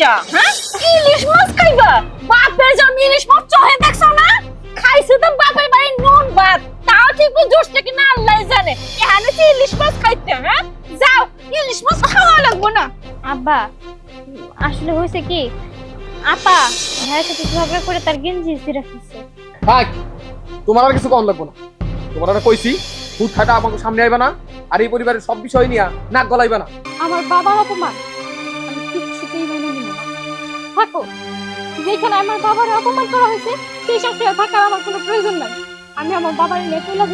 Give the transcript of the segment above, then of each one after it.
বাচ্চা। হ্যাঁ? ইলিশ মাছ খাইবা? বাপের ইলিশ মাছ চহে দেখছ না? খাইছে তো বাপের বাড়ি নুন ভাত। তাও ঠিক কিনা আল্লাহ জানে। এখানে কি ইলিশ মাছ খাইতে হ্যাঁ? যাও ইলিশ মাছ খাওয়া লাগবো না। আব্বা আসলে হয়েছে কি? আপা ভাইয়ের সাথে ঝগড়া করে তার গেঞ্জি ছিঁড়ে ফেলছে। থাক তোমার আর কিছু কম লাগবো না। তোমার আর কইছি হুট থাকা আমাকে সামনে আইবা না আর এই পরিবারের সব বিষয় নিয়ে নাক গলাইবা না। আমার বাবার অপমান। থাকো। যেখানে আমার বাবার অপমান করা হয়েছে, সেই সাথে থাকার আমার কোনো প্রয়োজন নাই। আমি আমার বাবার নিয়ে চলে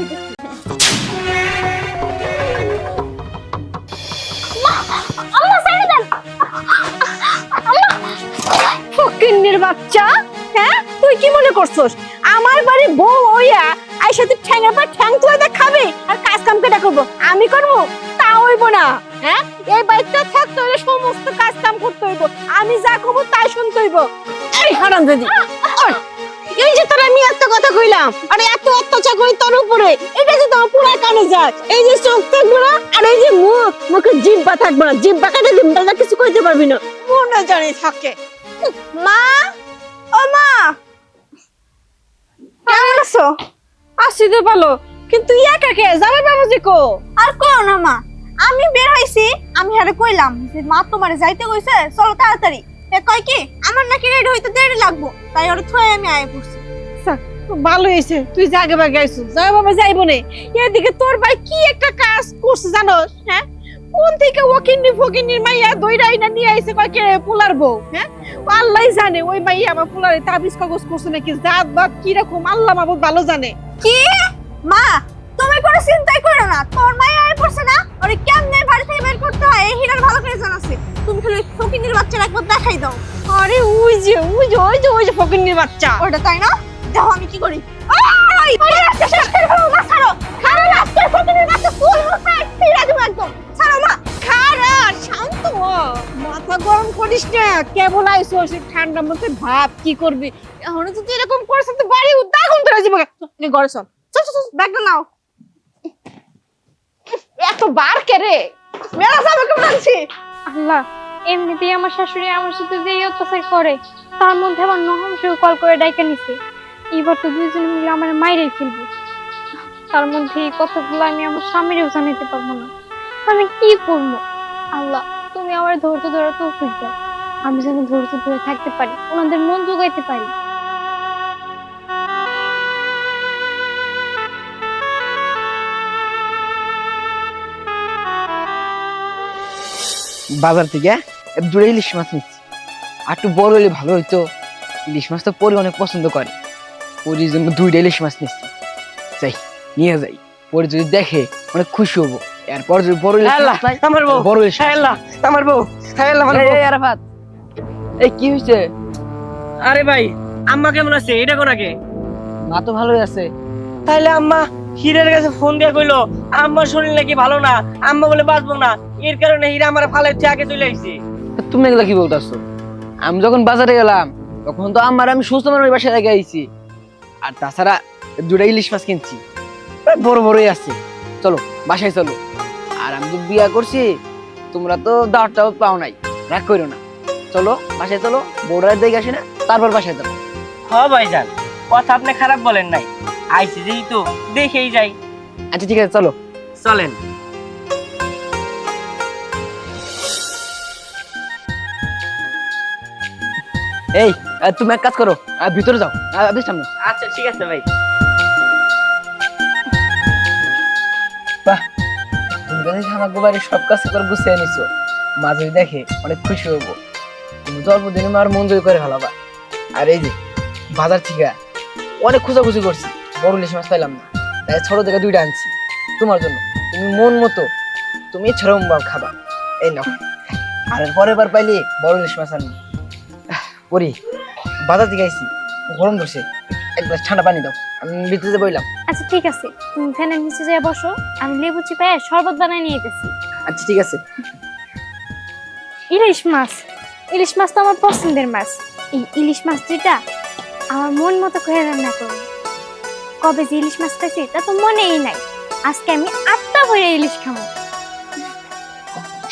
বাচ্চা হ্যাঁ? তুই কি মনে করছস? আমার বাড়ি বউ হইয়া তুই ঠ্যাঙের পর ঠ্যাং তুলে খাবি আর কাজ কাম কেটা করব। আমি করব? তা হইব না হ্যাঁ? এই বাড়িতে থাকতে হলে সমস্ত কাজ কাম করতে হইব। আমি যা করব তাই শুনতে হইব। এই হারাম দিদি এই যে তোরা আমি এত কথা কইলাম আর এত অত্যাচার করি তোর উপরে এটা যে তোমার পুরো কানে যায়। এই যে চোখ থাকবে না আর এই যে মুখ মুখে জিব্বা থাকবে না জিব্বা কেটে তাহলে কিছু কইতে পারবি না। মনে জানি থাকে। মা ও মা। কেমন আছো? আছি তো ভালো কিন্তু ইয়া কে? যাবে বাবাজি কো? আর করো না মা। আমি বের হইছি আমি হারে কইলাম যে মা তোমারে যাইতে কইছে চলো তাড়াতাড়ি। এ কয় কি আমার নাকি রেডি হইতে দেরি লাগবো তাই ওর থয়ে আমি আয়ে পড়ছি। ভালো হয়েছে তুই জাগে বাগে আইছু যাও বাবা যাইবো নে। এদিকে তোর ভাই কি একটা কাজ করছে জানোস হ্যাঁ? কোন থেকে ওকিন্নি ফকিন্নির মাইয়া দইরাই না নিয়ে আইছে কয় কে পোলার বউ হ্যাঁ? আল্লাহ জানে ওই মাইয়া আমার পোলারে তাবিজ কাগজ করছে নাকি জাত বাত কি রকম আল্লাহ মাবুদ ভালো জানে। কি? মা তুমি কোনো চিন্তাই করো না তোর মায়ের আই পড়ছে না? ওরে কেমনে বাড়ি থেকে বের করতে হয়? এই হিরার ভালো করে তুমি খালি ফকিনির বাচ্চার একবার দেখাই দাও। আরে ওই যে ওই যে ওই যে ওই যে বাচ্চা। ওটা তাই না? দেখো আমি কি করি। আই ওরে বাচ্চা শেষ করে ফেলো মা ছাড়ো। আজকে ফকিনির বাচ্চা ফুল মুখে ফিরা দেবো একদম। ছাড়ো মা। শান্ত। মাথা গরম করিস না। কেবল আইসো সে ঠান্ডা মধ্যে ভাব কি করবি? এখন যদি এরকম করছ তো বাড়ি দাগুন ধরে যাবে নে ঘরে চল চল চল, ব্যাগটা নাও। এত আল্লাহ, এমনিতেই আমার শাশুড়ি আমার সাথে করে, তার মধ্যে আমার কল করে এবার তো মিলে আমার তার মধ্যে আমি আমার পারব না। আমি কি করব? আল্লাহ, তুমি আমার ধৈর্য ধরে দাও। আমি যেন ধৈর্য ধরে থাকতে পারি, ওনাদের মন জোগাইতে পারি। বাজার থেকে এক জোড়া ইলিশ মাছ নিচ্ছি। আর একটু বড় হলে ভালো হইতো। ইলিশ মাছ তো পরি অনেক পছন্দ করে। পরির জন্য দুইটা ইলিশ মাছ নিচ্ছি। যাই নিয়ে যাই। পরে যদি দেখে অনেক খুশি হব। এরপর যদি বড় ইলিশ মাছ পাই, আমার বউ। বড় ইলিশ আল্লাহ আমার বউ। আল্লাহ আমার বউ। এই, আরাফাত। এই কি হয়েছে আরে ভাই আম্মা কেমন আছে? এটা কোন আগে? মা তো ভালোই আছে। তাহলে আম্মা হীরের কাছে ফোন দিয়ে কইলো আম্মা শরীর নাকি ভালো না আম্মা বলে বাঁচবো না। এর কারণে হীরা আমার ফালে আগে চলে আইছে। তুমি এগুলা কি বলতেছো? আমি যখন বাজারে গেলাম তখন তো আমার আমি সুস্থ মানুষের বাসায় রেখে আইছি। আর তাছাড়া দুটা ইলিশ মাছ কিনছি। প্রায় বড় বড়ই আছে। চলো বাসায় চলো। আর আমি তো বিয়া করছি তোমরা তো দাওয়াতটাও পাও নাই। রাগ করো না। চলো বাসায় চলো বড়রা দেখে আসি না তারপর বাসায় যাব। হ ভাইজান কথা আপনি খারাপ বলেন নাই। আইছে যেহেতু দেখেই যাই। আচ্ছা ঠিক আছে চলো। চলেন। এই তুমি এক কাজ করো ভিতরে যাও আহ, বেশ সামনে আচ্ছা ঠিক আছে ভাই। তুমি তো আমাকে বাড়ির সব কাজ করে গুছিয়ে নিছো। মা যদি দেখে অনেক খুশি হব। তুমি তো অল্প দিনে মার মন জয় করে ফেলাবা। আর এই যে বাজার থেকে অনেক খোঁজাখুঁজি করছি। বড় ইলিশ মাছ পাইলাম না। তাই ছোট থেকে দুইটা আনছি। তোমার জন্য। তুমি মন মতো তুমি বাব খাবা। এই নাও। আর পরের বার পাইলে বড় ইলিশ মাছ আনব। পরি বাজার থেকে আইছি। গরম ধরছে। এক গ্লাস ঠান্ডা পানি দাও। আমি ভিতরে বইলাম আচ্ছা ঠিক আছে। তুমি ফ্যানের নিচে যেয়ে বসো। আমি লেবু চিপায় শরবত বানাই নিয়ে যেতেছি আচ্ছা ঠিক আছে। ইলিশ মাছ। ইলিশ মাছ তো আমার পছন্দের মাছ। এই ইলিশ মাছ যেটা আমার মন মতো করে রান্না করুন কবে যে ইলিশ মাছ খাইছি তা তো মনেই নাই। আজকে আমি আটটা ভরে ইলিশ খাব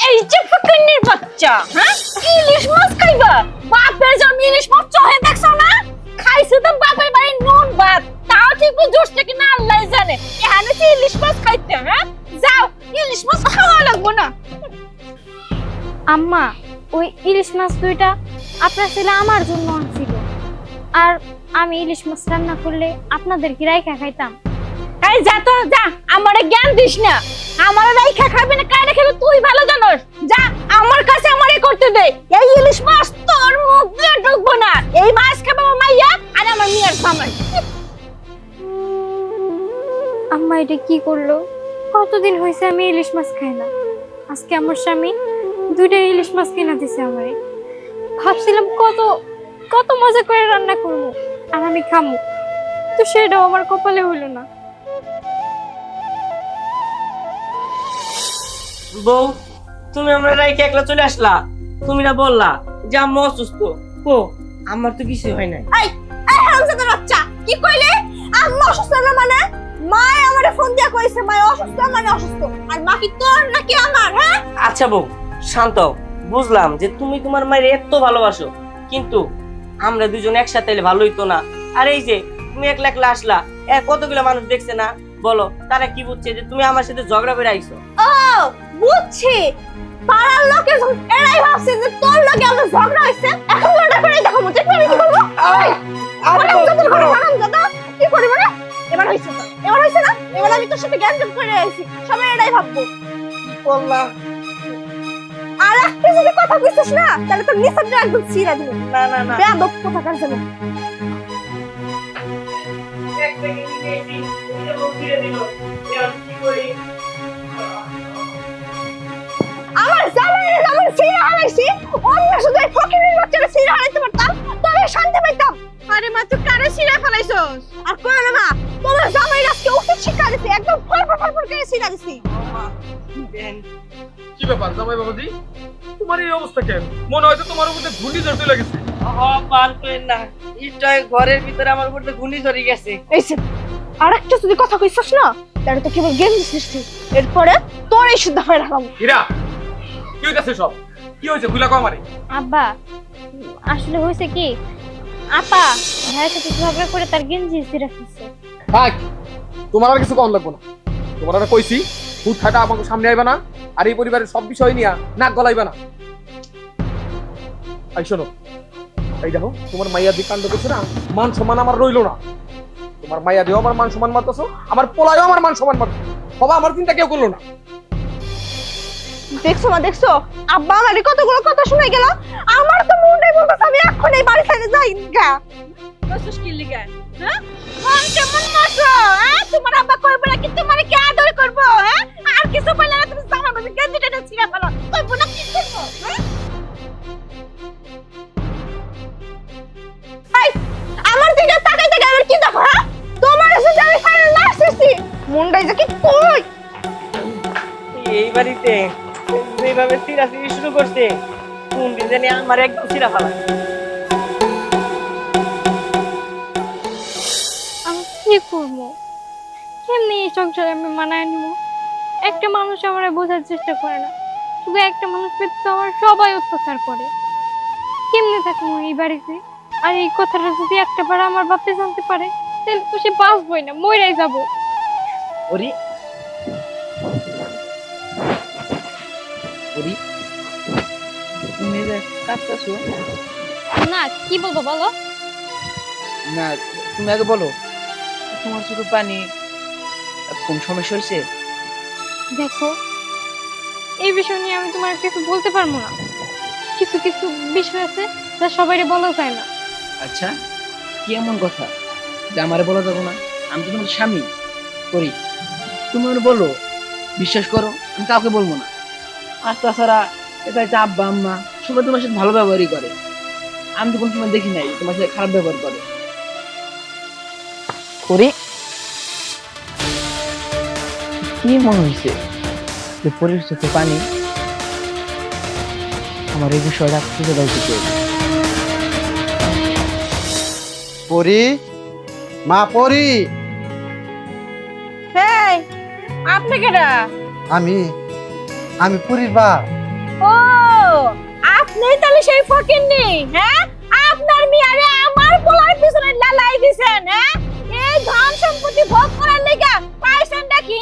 এই যে ফকিন্নির বাচ্চা হ্যাঁ? ইলিশ মাছ খাইবা? বাপের জন্য ইলিশ মাছ চহে দেখছ না? খাইছো তো বাপের বাড়ি নুন ভাত। তাও ঠিক বুঝছ কি না আল্লাহ জানে। এখানে যে ইলিশ মাছ খাইতে হ্যাঁ? যাও ইলিশ মাছ খাওয়া লাগবো না। আম্মা ওই ইলিশ মাছ দুইটা আপনার ছেলে আমার জন্য আনছিল। আর আমি ইলিশ মাছ রান্না করলে আপনাদের কি রাইখা খাইতাম? এই যা তো যা আমারে জ্ঞান দিস না। আমার রাইখা খাবে না কাইরে খাবে তুই ভালো জানোস। যা আমার কাছে আমারে করতে দে। এই ইলিশ মাছ তোর মুখ দিয়ে ঢুকবো না। এই মাছ খাবে আমার মাইয়া আর আমার মিয়ার সামনে আম্মা এটা কি করল? কতদিন হয়েছে আমি ইলিশ মাছ খাই না? আজকে আমার স্বামী দুইটা ইলিশ মাছ কিনা দিছে আমারে। ভাবছিলাম কত কত মজা করে রান্না করব আর আমি খামু। তো সেটাও আমার কপালে হলো না। বউ তুমি আমরা রাইকে একলা চলে আসলা? তুমি না বললা যে আম্মা অসুস্থ। ও আমার তো কিছু হয় নাই। এই এই হারামজাদার বাচ্চা কি কইলে? আম্মা অসুস্থ না মানে? মা আমারে ফোন দিয়া কইছে মা অসুস্থ মানে অসুস্থ। আর মা কি তোর নাকি আমার হ্যাঁ? আচ্ছা বউ শান্ত বুঝলাম যে তুমি তোমার মায়ের এত ভালোবাসো কিন্তু আমরা দুজন একসাথে এলে ভালো হইতো না। আর এই যে তুমি একলা একলা আসলা এ কতগুলো মানুষ দেখছে না? বলো তারা কি বুঝছে যে তুমি আমার সাথে ঝগড়া করে আইছো? ও বুঝছি। পাড়ার লোকে এরাই ভাবছে যে তোর লগে আমার ঝগড়া হইছে এখন লড়া করে দেখো মুঝে কি করব? এই, হারামজাদার ঘরে হারামজাদা, কি করবি মানে এবার হইছে তো এবার হইছে না? এবার আমি তোর সাথে জ্ঞান করে আইছি সবাই এটাই ভাববো। বললাম আর একটা যদি কথা বুঝছিস না তাহলে তোর নিঃশব্দে একদম ছিঁড়া দিব। না না না। বেয়াদব কোথাকার জন্য আমার জামাইয়ের যেমন ছিঁড়া হারাইছি অন্য শুধু এই ফকিরের বাচ্চারা ছিঁড়া হারাইতে পারতাম তবে শান্তি পাইতাম। আরে মা তুই কারে ছিঁড়া ফেলাইছস? আর কই না মা তোমার জামাইয়ের আজকে উচিত শিক্ষা দিছি একদম ফরফর ফরফর করে ছিঁড়া দিছি। কি ব্যাপার জামাই বাবাজি? তোমার এই অবস্থা কেন? মনে হয়তো তোমার উপরে ঘূর্ণিঝড় চলে গেছে। না। ঘরের ভিতরে আমার উপর ঘুনি ধরে গেছে। এই আরেকটা যদি কথা কইছস না তাহলে তো কেবল গেম সৃষ্টি এরপরে তোর এই শুদ্ধ হয়ে রাখাবো হীরা কি হইতাছে সব? কি হয়েছে ভুলা কও আমারে। আব্বা আসলে হয়েছে কি আপা ভাইয়ের সাথে ঝগড়া করে তার গেঞ্জি ছিঁড়ে ফেলছে থাক তোমার আর কিছু কম লাগবো না। তোমার আর কইছি হুট খাটা আমাকে সামনে আইবা না। আর এই পরিবারের সব বিষয় নিয়ে নাক গলাইবা না। এই শোনো এই দেখো তোমার মাইয়া দিক কাণ্ড করছে না মান সম্মান আমার রইল না। তোমার মাইয়া দিও আমার মান সম্মান মারতেছো আমার পোলায়ও আমার মান সম্মান মারতো সবাই আমার চিন্তা কেউ করল না। দেখছ মা দেখছ? আব্বা আমারে কতগুলো কথা শুনে গেল আমার তো মনে বলতেছে আমি এখন এই বাড়ি ছেড়ে যাই গা। কসুস কি লিগা? হ্যাঁ? মন কেমন মাসো হ্যাঁ তোমার আব্বা যেভাবে চিরাচিরি শুরু করছে? কোন দিন জানি আমার একদম চিরা ফেলা। আমি কি করব? কেমনি এই সংসারে আমি মানায় নিব? একটা মানুষ আমার বোঝার চেষ্টা করে না। শুধু একটা মানুষ পেতে তো আমার সবাই অত্যাচার করে। কেমনে থাকব এই বাড়িতে? আর এই কথাটা যদি একটা বার আমার বাপে জানতে পারে তাহলে তো সে বাঁচবই না মইরাই যাব। ওরি কাঁদতেছো না কি বলব বলো? না তুমি আগে বলো তোমার চোখে পানি কোন সমস্যা হয়েছে? দেখো এই বিষয় নিয়ে আমি তোমার কিছু বলতে পারব না। কিছু কিছু বিষয় আছে যা সবাই বলা যায় না। আচ্ছা কি এমন কথা? যে আমারে বলা যাব না? আমি তো তোমার স্বামী করি। তুমি বলো বিশ্বাস করো আমি কাউকে বলব না। আর তাছাড়া এটা একটা আব্বা আম্মা। সবাই তোমার সাথে ভালো ব্যবহারই করে। আমি তো কোনো সময় দেখি নাই তোমার সাথে খারাপ ব্যবহার করে। করি। কি মনে হয়েছে যে পরির চোখে পানি আমার এই বিষয়টা খুঁজে পাইতে চাই পরি? মা পরি! আপনি কেডা? আমি আমি পুরীর বাপ। আপনি তাহলে সেই ফকিন্নি হ্যাঁ? আপনার মিয়ারে আমার পোলার পিছনে লালাই দিছেন হ্যাঁ? এই ধন সম্পত্তি ভোগ করার লেগা পাইছেন নাকি?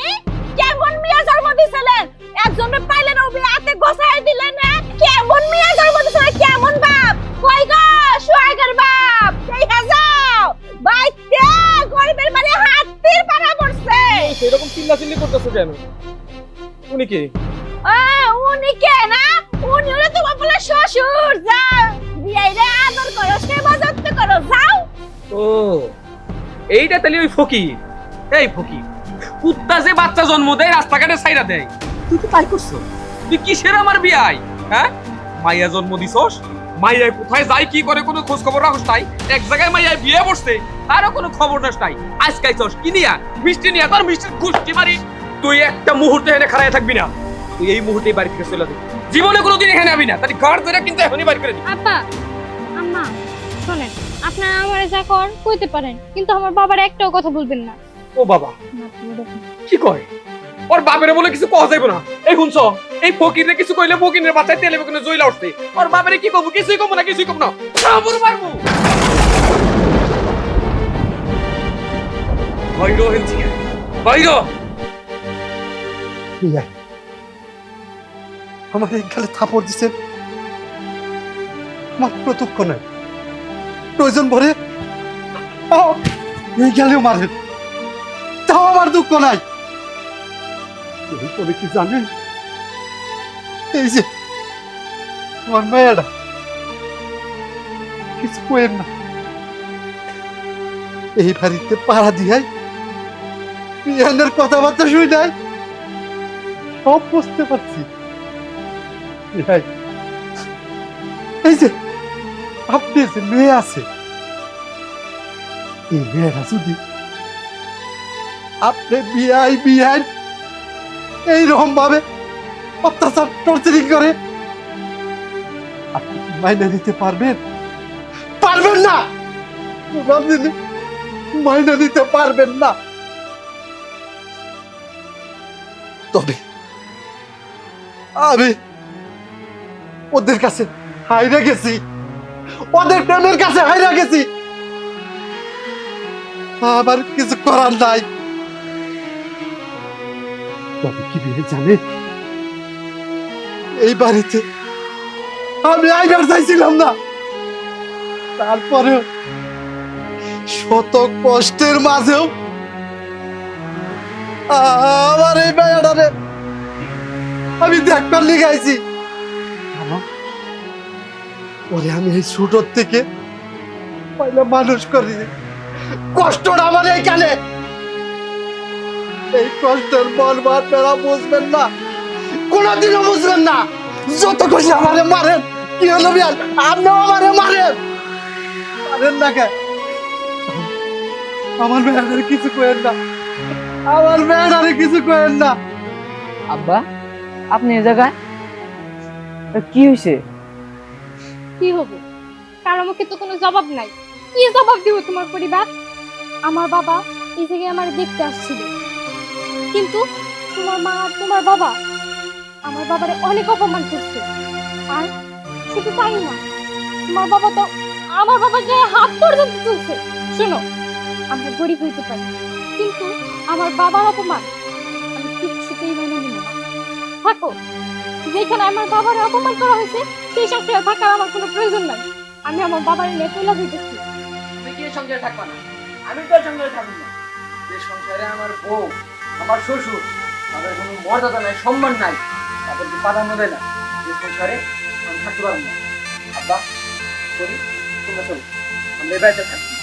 কেমন মিয়া জন্ম দিছিলেন? একজনে পাইলেন ও হাতে গোছাই দিলেন হ্যাঁ? কেমন মিয়া জন্ম দিছিলেন? কেমন বাপ? কই গো সুহাগের বাপ? এই হাজাও বাইতে গরিবের মানে হাতির পাড়া পড়ছে। সেরকম চিল্লা চিল্লি করতেছো কেন? উনি কি? আ, উনি কে না? এইটা ওই দেয়, রাস্তাঘাটে তুই হ্যাঁ? জন্ম কি করে, কোনো খোঁজ খবর এক জায়গায় বিয়ে বসছে খবর মিষ্টি নিয়া তুই একটা মুহূর্তে এখানে খাড়ায় থাকবি না। তুই এই মুহূর্তে বাড়ি থেকে চলে যাবি। জীবনে কোনোদিন এখানে আবি না। তাই ঘর ধরে কিন্তু এখনই বাড়ি করে দিবি। আব্বা আম্মা শোনেন আপনারা আমারে যা কর কইতে পারেন। কিন্তু আমার বাবার একটাও কথা বলবেন না। ও বাবা কি কয়? ওর বাপের বলে কিছু কওয়া যাইব না। এই শুনছ? এই ফকিরে কিছু কইলে ফকিরের বাচ্চা তেলে বেগুনে জইলা উঠছে। ওর বাপের কি কব? কিছুই কব না কিছুই কব না। সাবুর মারবো। বাইরো হেনছি বাইরো ইয়া। আমার এই গালে থাপড় দিছে। আমার কোনো দুঃখ নাই প্রয়োজন ভরে এই গেলেও মারেন। তাও আমার দুঃখ নাই। তবে কি জানেন এই যে, আমার মেয়েটা। কিছু কোয়েন না। এই বাড়িতে পাড়া দিয়াই বিয়ানের কথাবার্তা শুই নাই সব বুঝতে পারছি। এই, যে আপনার যে মেয়ে আছে এই মেয়েরা যদি আপনি বিয়াই বিয়াই এইরকম ভাবে অত্যাচার টর্চারিং করে আপনি মাইনা দিতে পারবেন? পারবেন না! কোনদিনই মাইনা দিতে পারবেন না। তবে আমি ওদের কাছে হাইরা গেছি। ওদের প্রেমের কাছে হাইরা গেছি। আমার কিছু করার নাই। তবে কি বিয়ে জানে? এই বাড়িতে আমি আইবার চাইছিলাম না। তারপরেও শত কষ্টের মাঝেও আমার এই মেয়েটারে আমি দেখবার লিখাইছি ওরে আমি এই ছোটোর থেকে পয়লা মানুষ করি। কষ্টটা আমার এইখানে। এই কষ্টের মন আপনারা বুঝবেন না। কোনোদিনও বুঝবেন না। যত খুশি আমারে মারেন, কি হলো বিয়ার? আপনিও আমারে মারেন। মারেন না কে? আমার মেয়েটারে কিছু করেন না। আমার মেয়েটারে কিছু করেন না। আব্বা, আপনি এ জায়গায়? কি হয়েছে কি হব? কারও মুখে তো কোনো জবাব নাই। কি জবাব দিব তোমার পরিবার? আমার বাবা এই জায়গায় আমার দেখতে আসছিল। কিন্তু তোমার মা আর তোমার বাবা, আমার বাবারে অনেক অপমান করছে। আর শুধু তাই না? তোমার বাবা তো আমার বাবার গায়ে হাত পর্যন্ত তুলছে। শোনো, আমরা গরিব হইতে পারি, কিন্তু আমার বাবার অপমান আমি কিচ্ছুতেই মেনে নিব না। থাকো। যেখানে আমার বাবার অপমান করা হয়েছে, সেই সংসারে থাকার আমার কোনো প্রয়োজন নাই। আমি আমার বাবার নিয়ে চলে যেতেছি তুমি কি সংসারে থাকবা না? আমি তো সংসারে থাকব না। সংসারে আমার বউ, আমার শ্বশুর, তাদের কোনো মর্যাদা নাই, সম্মান নাই, তাদেরকে প্রাধান্য দেয় না। যে সংসারে আমি থাকতে পারব না। আব্বা করি তোমরা চলো। আমরা এই বাড়িতে থাকি